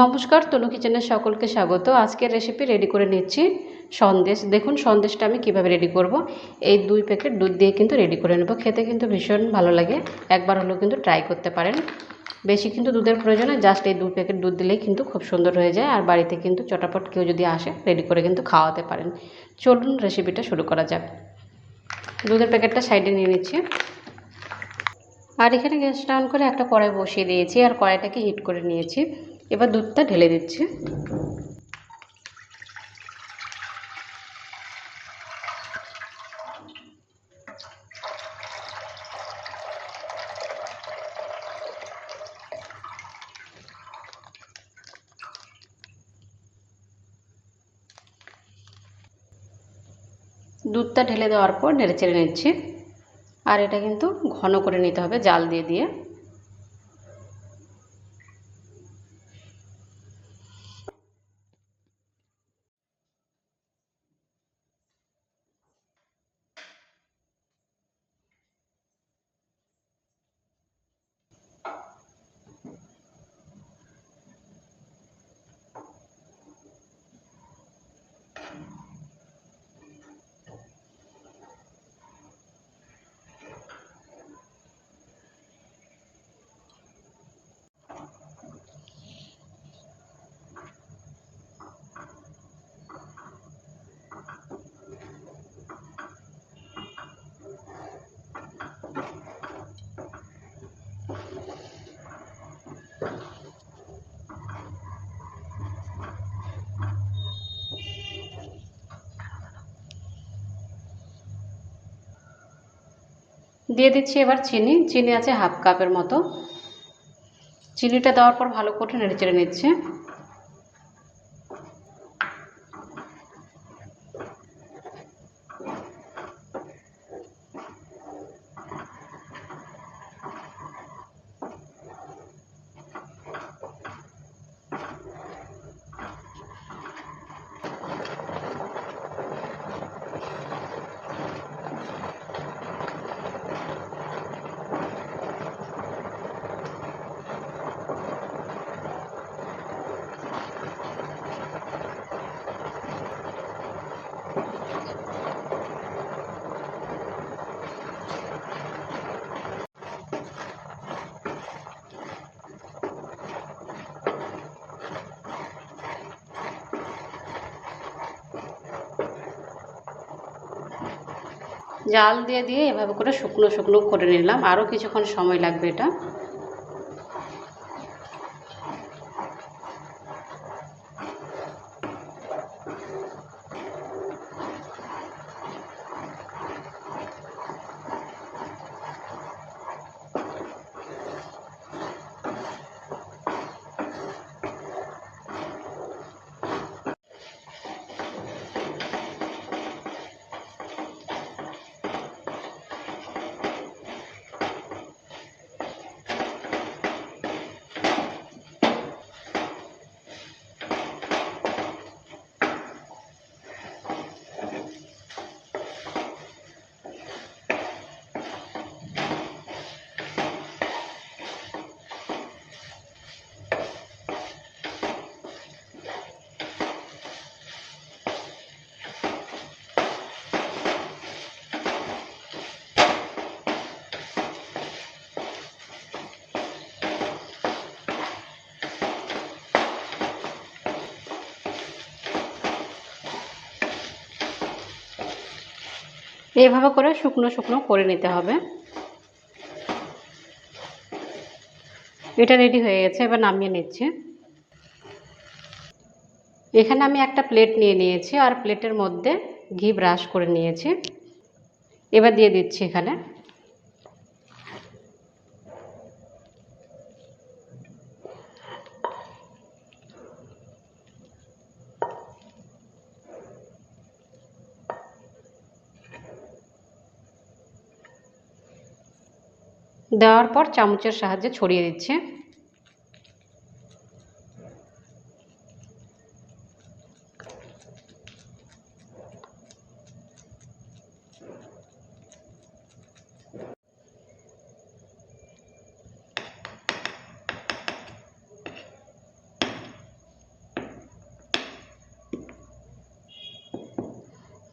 নমস্কার, তনু কিচেনের সকলকে স্বাগত। আজকের রেসিপি রেডি করে নিচ্ছি। সন্দেশ, দেখুন সন্দেশটা আমি কীভাবে রেডি করব। এই দুই প্যাকেট দুধ দিয়ে কিন্তু রেডি করে নেব। খেতে কিন্তু ভীষণ ভালো লাগে। একবার হলেও কিন্তু ট্রাই করতে পারেন। বেশি কিন্তু দুধের প্রয়োজনে জাস্ট এই দুই প্যাকেট দুধ দিলেই কিন্তু খুব সুন্দর হয়ে যায়। আর বাড়িতে কিন্তু চটাপট কেউ যদি আসে রেডি করে কিন্তু খাওয়াতে পারেন। চলুন রেসিপিটা শুরু করা যাক। দুধের প্যাকেটটা সাইডে নিয়ে নিচ্ছি। আর এখানে গ্যাসটা অন করে একটা কড়াই বসিয়ে দিয়েছি। আর কড়াইটাকে হিট করে নিয়েছি। এবার দুধটা ঢেলে দিচ্ছি। দুধটা ঢেলে দেওয়ার পর নেড়ে চেড়ে নিচ্ছি। আর এটা কিন্তু ঘন করে নিতে হবে জাল দিয়ে দিয়ে। দিয়ে দিচ্ছি এবার চিনি। চিনি আছে হাফ কাপের মতো। চিনিটা দেওয়ার পর ভালো করে নেড়ে চেড়ে নিচ্ছে। জাল দিয়ে দিয়ে এভাবে করে শুকনো শুকনো করে নিলাম। আরও কিছুক্ষণ সময় লাগবে এটা। এইভাবে করে শুকনো শুকনো করে নিতে হবে। এটা রেডি হয়ে গেছে, এবার নামিয়ে নিচ্ছি। এখানে আমি একটা প্লেট নিয়ে নিয়েছি, আর প্লেটের মধ্যে ঘি ব্রাশ করে নিয়েছি। এবার দিয়ে দিচ্ছি এখানে। দেওয়ার পর চামচের সাহায্যে ছড়িয়ে দিচ্ছে।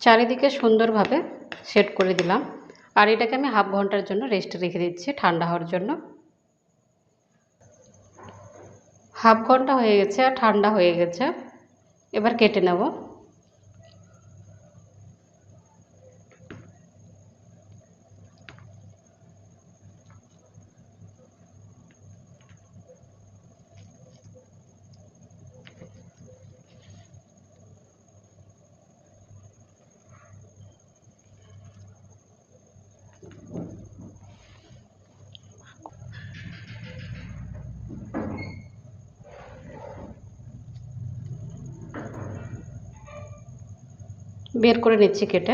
চারিদিকে সুন্দরভাবে সেট করে দিলাম। আর এটাকে আমি হাফ ঘণ্টার জন্য রেস্টে রেখে দিচ্ছি ঠান্ডা হওয়ার জন্য। হাফ ঘণ্টা হয়ে গেছে আর ঠান্ডা হয়ে গেছে। এবার কেটে নেব। বের করে নিচ্ছি কেটে।